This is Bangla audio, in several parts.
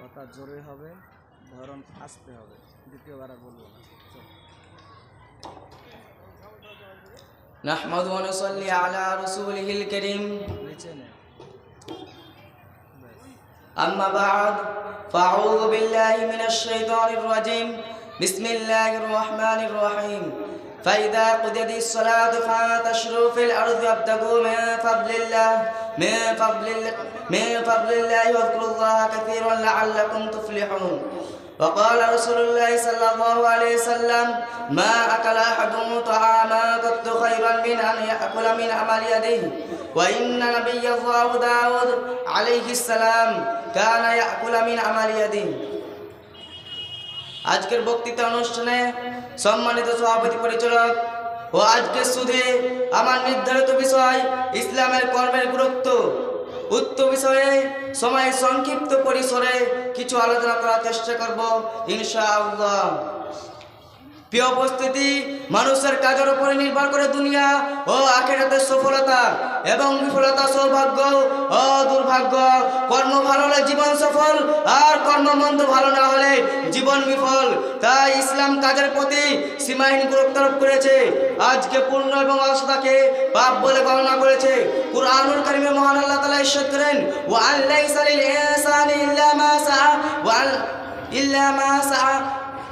কথা জোরে হবে ধরন আসতে হবে দ্বিতীয়বার আর বলবো না চল نحمد ونصلي على رسوله الكريم নিচে নে ব্যাস أما بعد فأعوذ بالله من الشيطان الرجيم بسم الله الرحمن الرحيم فإذا قضيت الصلاة فانتشروا في الأرض وابتغوا من فضل الله من فضل الله من فضل الله واذكروا الله كثيرا لعلكم تفلحون. وقال رسول الله صلى الله عليه وسلم ما أكل أحد طعاما قط خيرا من أن يأكل من عمل يده؟ وإن نبي الله داود عليه السلام كان يأكل من عمل يده. আজকের বক্তৃতা অনুষ্ঠানে সম্মানিত সভাপতি পরিচালক ও আজকের সুধে আমার নির্ধারিত বিষয় ইসলামের কর্মের গুরুত্ব। উক্ত বিষয়ে সময় সংক্ষিপ্ত পরিসরে কিছু আলোচনা করার চেষ্টা করব, ইনশাআল্লাহ। প্রিয় উপস্থিতি, মানুষের কাজের উপরে নির্ভর করে দুনিয়া ও আখেরাতের সফলতা এবং বিফলতা সৌভাগ্য ও দুর্ভাগ্য। কর্ম ভালো হলে জীবন সফল, আর কর্ম মন্দ ভালো না হলে জীবন বিফল। তাই ইসলাম কাজের প্রতি সীমাহীন গুরুত্ব আরোপ করেছে। আজকে পূর্ণ এবং অলসতাকে পাপ বলে গণনা করেছে। কুরআনুল কারিমে মহান আল্লাহ তাআলা ইরশাদ করেন, ওয়া আল্লাইসা লিল ইনসানি ইল্লা মা সাআ, ওয়া ইল্লা মা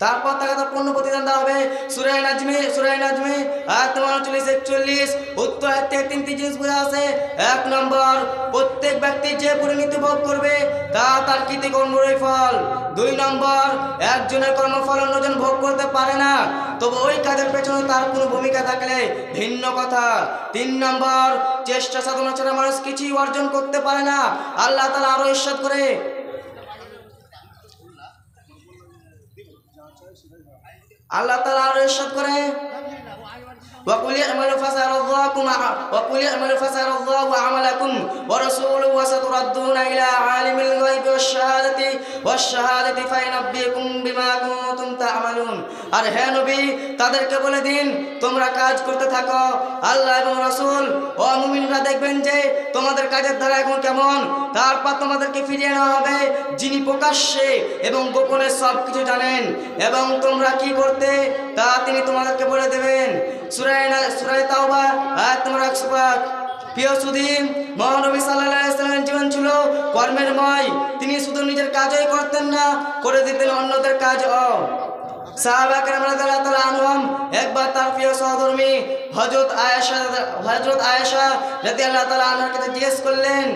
তারপর তাকে তার পূর্ণ প্রতিদান দেওয়া হবে। সুরাই নাজমি সুরাই নাজমি, আয়াত নম্বর উনচল্লিশ একচল্লিশ, উত্তর তিনটি জিনিস বোঝা আছে। এক নম্বর, প্রত্যেক ব্যক্তি যে পরিণতি ভোগ করবে, তা তার কৃতি কর্মের ফল। দুই নম্বর, একজনের কর্মফল অন্যজন ভোগ করতে পারে না। তবে ওই কাজের পেছনে তার কোনো ভূমিকা থাকলে ভিন্ন কথা। তিন নম্বর, চেষ্টা সাধনা ছাড়া মানুষ কিছুই অর্জন করতে পারে না। আল্লাহ তালা আরও ইস্বাদ করে আল্লাহ তাআলা আরো ইরশাদ করে ওয়া কুল ইয়ামালু ফাসারাল্লাহু ওয়া কুল ইয়ামালু ফাসারাল্লাহু ورسوله وستردون الى عالم الغيب والشهاده والشهاده فينبئكم بما كنتم تعملون আর হে নবী তাদেরকে বলে দিন তোমরা কাজ করতে থাকো আল্লাহ এবং রাসূল ও মুমিনরা দেখবেন যে তোমাদের কাজের দ্বারা এখন কেমন তারপর তোমাদেরকে ফিরিয়ে নেওয়া হবে যিনি প্রকাশ্যে এবং গোপনে সব কিছু জানেন এবং তোমরা কি করতে তা তিনি তোমাদেরকে বলে দেবেন সুরায় না সুরায় তাওবা আয়াত নম্বর একশো পাঁচ প্রিয় সুদীন মহানবী সাল্লাহামের জীবন ছিল কর্মের ময়। তিনি শুধু নিজের কাজই করতেন না, করে দিতেন অন্যদের কাজ অ একবার তার প্রিয় সহধর্মী হজরত আয়েশা হজরত আয়েশা জিজ্ঞেস করলেন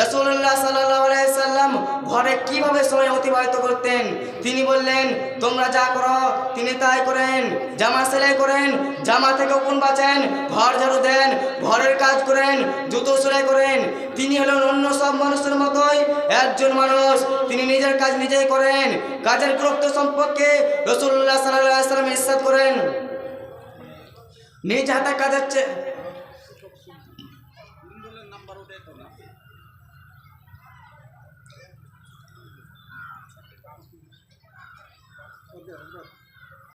আলাইহি সাল্লাম ঘরে কীভাবে সময় অতিবাহিত করতেন? তিনি বললেন, তোমরা যা করো, তিনি তাই করেন। জামা সেলাই করেন, জামা থেকে কোন বাঁচেন, ঘর ঝাড়ু দেন, ঘরের কাজ করেন, জুতো সেলাই করেন। তিনি হলেন অন্য সব মানুষের মতোই একজন মানুষ। তিনি নিজের কাজ নিজেই করেন। কাজের গুরুত্ব সম্পর্কে রসুল্লাহ সাল্লাহ সাল্লাম ইসাদ করেন। নিজ হাতে কাজের